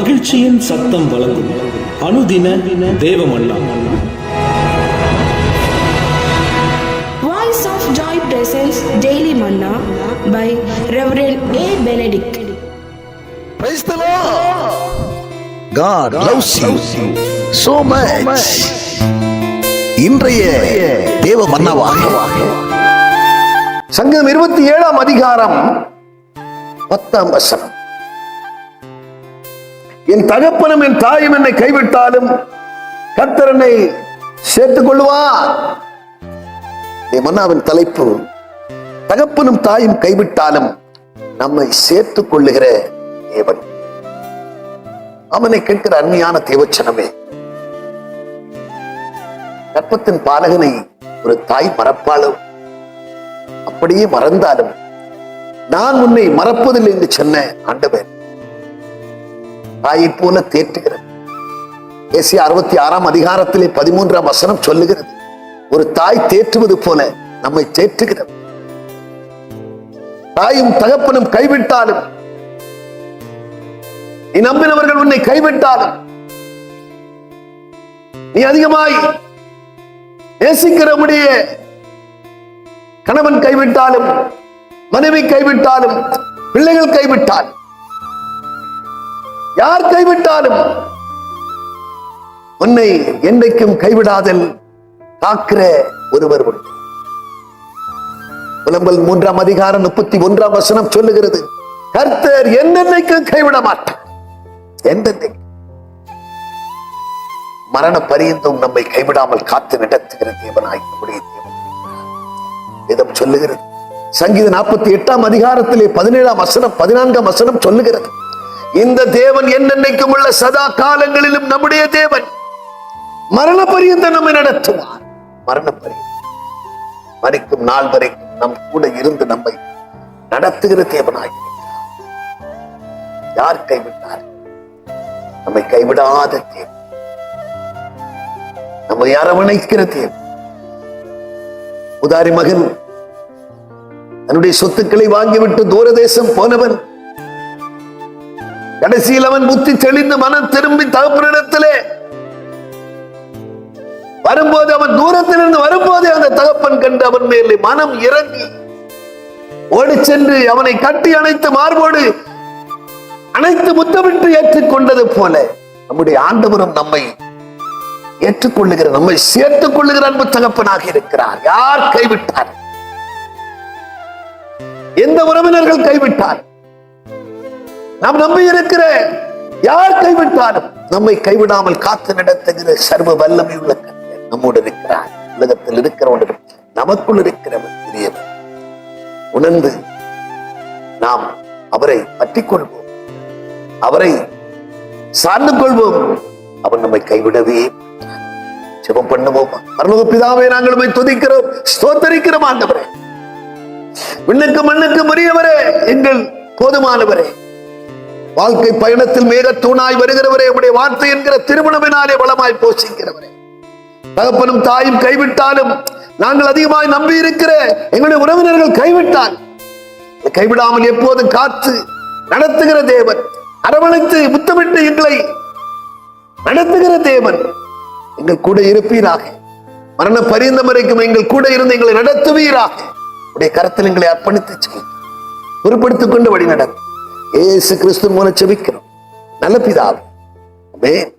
மகிழ்ச்சியின் சத்தம் வழங்கும் அனுதின தேவமல்லா Voice of Joy presents Daily Manna by Reverend A. Benedict. Praise the Lord. God loves you so much. இன்றைய தேவ மன்னவாக சங்கம் இருபத்தி ஏழாம் அதிகாரம் பத்தாம் வசனம் என் தகப்பனும் என் தாயும் என்னை கைவிட்டாலும் கர்த்தர் என்னை சேர்த்துக் கொள்ளுவார். என் மன்னாவின் தலைப்பு தகப்பனும் தாயும் கைவிட்டாலும் நம்மை சேர்த்துக் கொள்ளுகிற தேவன். அவனை கேட்கிற அருமையான தேவச்சனமே கற்பத்தின் பாலகனை ஒரு தாய் மறப்பாலும் அப்படியே மறந்தாலும் நான் உன்னை மறப்பதில்லை என்று சொன்ன ஆண்டவன் தாயை போல தேற்றுகிறது. ஏசி அறுபத்தி ஆறாம் அதிகாரத்திலே பதிமூன்றாம் வசனம் சொல்லுகிறது. ஒரு தாய் தேற்றுவது போல நம்மை தேற்றுகிறது. தாயும் தகப்பனும் கைவிட்டாலும் நீ நம்பினவர்கள் உன்னை கைவிட்டாலும் நீ அதிகமாய் நேசிக்கிறபடிய கணவன் கைவிட்டாலும் மனைவி கைவிட்டாலும் பிள்ளைகள் கைவிட்டால் யார் கைவிட்டாலும் உன்னை என்றைக்கும் கைவிடாதல் காக்கிற ஒருவர் உண்டு. புலம்பல் மூன்றாம் அதிகாரம் முப்பத்தி ஒன்றாம் வசனம் சொல்லுகிறது கர்த்தர் என்னென்னைக்கும் கைவிட மாட்டார் மரண பரியந்தும் நம்மை கைவிடாமல் காத்து நடத்துகிற தேவனாய் நம்முடைய தேவன். வேதம் சொல்லுகிறது சங்கீத நாற்பத்தி எட்டாம் அதிகாரத்திலே பதினேழாம் வசனம் பதினான்காம் வசனம் சொல்லுகிறது இந்த தேவன் என்னென்னைக்கும் உள்ள சதா காலங்களிலும் நம்முடைய தேவன் மரண பரியந்த நம்மை நடத்துவார். மரண பரியந்தம் மறிக்கும் நாள் வரைக்கும் நம் கூட இருந்து நம்மை நடத்துகிற தேவனாய் யார் கைவிட்டார்? நம்மை கைவிடாத தேவன். நம்மை அரவணைக்கிற தேவன். உதாரி மகன் தன்னுடைய சொத்துக்களை வாங்கிவிட்டு தூரதேசம் போனவன் கடைசியில் அவன் புத்தி தெளிந்து மனம் திரும்பி தகப்பனிடத்திலே. வரும்போது அவன் தூரத்திலிருந்து வரும்போது அந்த தகப்பன் கண்டு அவன் மேலே மனம் இறங்கி. ஓடி சென்று அவனை கட்டி அணைத்து மார்போடு அனைத்து முத்தமிட்டு ஏற்றுக்கொண்டது போல நம்முடைய ஆண்டவரும் நம்மை ஏற்றுக்கொள்ளுகிற நம்மை சேர்த்துக் கொள்ளுகிற அன்பு தகப்பனாக இருக்கிறார். யார் கைவிட்டார்? எந்த உறவினர்கள் கைவிட்டார்? நாம் நம்பி இருக்கிற யார் கைவிட்டாலும் நம்மை கைவிடாமல் காத்து நடத்துகிற சர்வ வல்லமை உள்ள கர்த்தர் நம்மோடு இருக்கிறார். உலகத்தில் இருக்கிறவன் நமக்குள் இருக்கிறவன் பெரியவன் உணர்ந்து நாம் அவரை பற்றி கொள்வோம். அவரை சார்ந்து கொள்வோம். அவன் நம்மை கைவிடவே ஜெபம் பண்ணுவோம். பரலோக பிதாவை நாங்கள் உம்மை துதிக்கிறோம். ஸ்தோத்தரிக்கிறோம் ஆண்டவரே. விண்ணுக்கு மண்ணுக்கு முறியவரே எங்கள் போதுமானவரே. வாழ்க்கை பயணத்தில் மேக தூணாய் வருகிறவரே உடைய வார்த்தை என்கிற திருமணமினாலே வளமாய் போஷிக்கிறவரே. தகப்பனும் தாயும் கைவிட்டாலும் நாங்கள் அதிகமாய் நம்பி இருக்கிற எங்களுடைய உறவினர்கள் கைவிட்டால் கைவிடாமல் எப்போதும் காத்து நடத்துகிற தேவன் அரவணைத்து முத்தமிட்டு எங்களை நடத்துகிற தேவன் எங்கள் கூட இருப்பீராக. மரண பரிந்த வரைக்கும் எங்கள் கூட இருந்து எங்களை நடத்துவீராக. உடைய கரத்தில் எங்களை அர்ப்பணித்து பொறுப்படுத்திக் கொண்டு வழி நடக்கும் ஏசு கிறிஸ்து மூலம் செபிக்கிறோம் நல்ல பிதாவே.